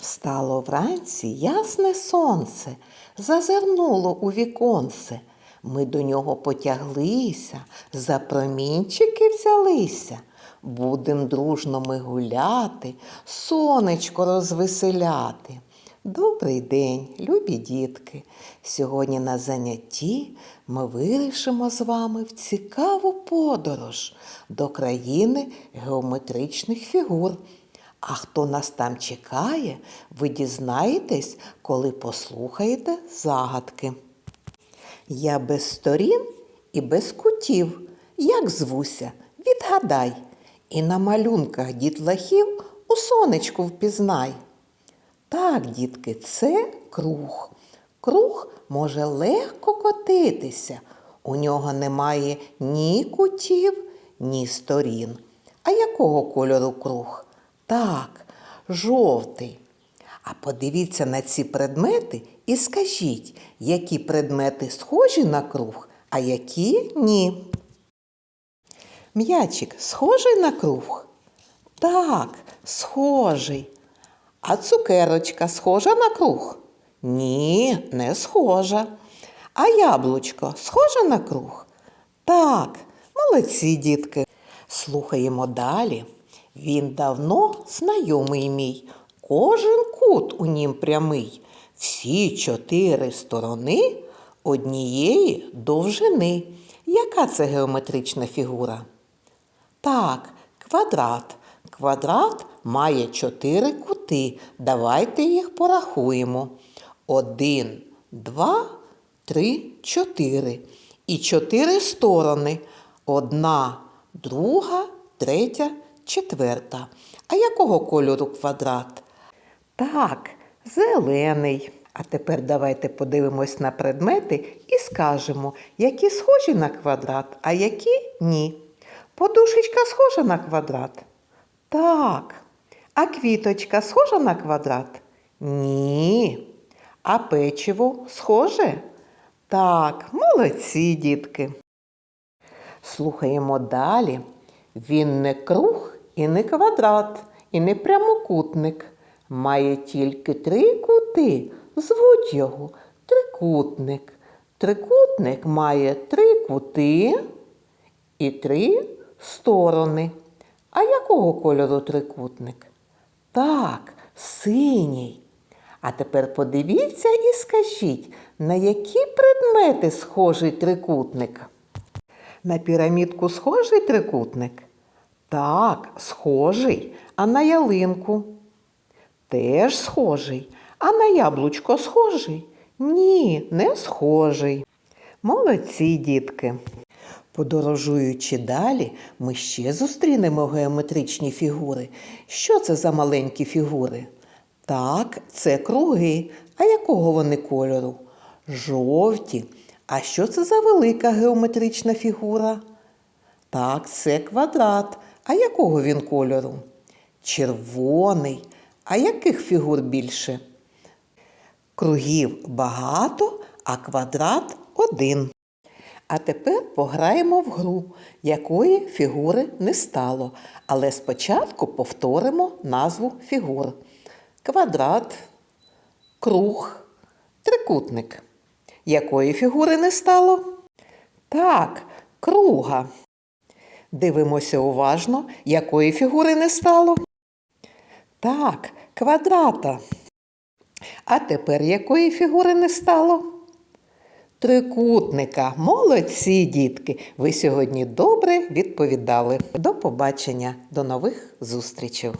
Встало вранці ясне сонце, зазирнуло у віконце. Ми до нього потяглися, за промінчики взялися. Будем дружно ми гуляти, сонечко розвеселяти. Добрий день, любі дітки! Сьогодні на занятті ми вирішимо з вами в цікаву подорож до країни геометричних фігур. А хто нас там чекає, ви дізнаєтесь, коли послухаєте загадки. Я без сторін і без кутів, як звуся, відгадай, і на малюнках дітлахів у сонечку впізнай. Так, дітки, це круг. Круг може легко котитися. У нього немає ні кутів, ні сторін. А якого кольору круг? Так, жовтий. А подивіться на ці предмети і скажіть, які предмети схожі на круг, а які ні. М'ячик схожий на круг? Так, схожий. А цукерочка схожа на круг? Ні, не схожа. А яблучко схоже на круг? Так, молодці, дітки. Слухаємо далі. Він давно знайомий мій. Кожен кут у нім прямий. Всі чотири сторони однієї довжини. Яка це геометрична фігура? Так, квадрат. Квадрат має чотири кути. Давайте їх порахуємо. Один, два, три, чотири. І чотири сторони. Одна, друга, третя, четверта. А якого кольору квадрат? Так, зелений. А тепер давайте подивимось на предмети і скажемо, які схожі на квадрат, а які ні. Подушечка схожа на квадрат? Так. А квіточка схожа на квадрат? Ні. А печиво схоже? Так, молодці, дітки. Слухаємо далі. Він не круг і не квадрат, і не прямокутник. Має тільки три кути. Звуть його трикутник. Трикутник має три кути і три сторони. А якого кольору трикутник? Так, синій. А тепер подивіться і скажіть, на які предмети схожий трикутник? На пірамідку схожий трикутник? Так, схожий. А на ялинку? Теж схожий. А на яблучко схожий? Ні, не схожий. Молодці, дітки. Подорожуючи далі, ми ще зустрінемо геометричні фігури. Що це за маленькі фігури? Так, це круги. А якого вони кольору? Жовті. А що це за велика геометрична фігура? Так, це квадрат. А якого він кольору? Червоний. А яких фігур більше? Кругів багато, а квадрат один. А тепер пограємо в гру, якої фігури не стало. Але спочатку повторимо назву фігур: квадрат, круг, трикутник. Якої фігури не стало? Так, круга. Дивимося уважно, якої фігури не стало. Так, квадрата. А тепер якої фігури не стало? Трикутника. Молодці, дітки! Ви сьогодні добре відповідали. До побачення, до нових зустрічей!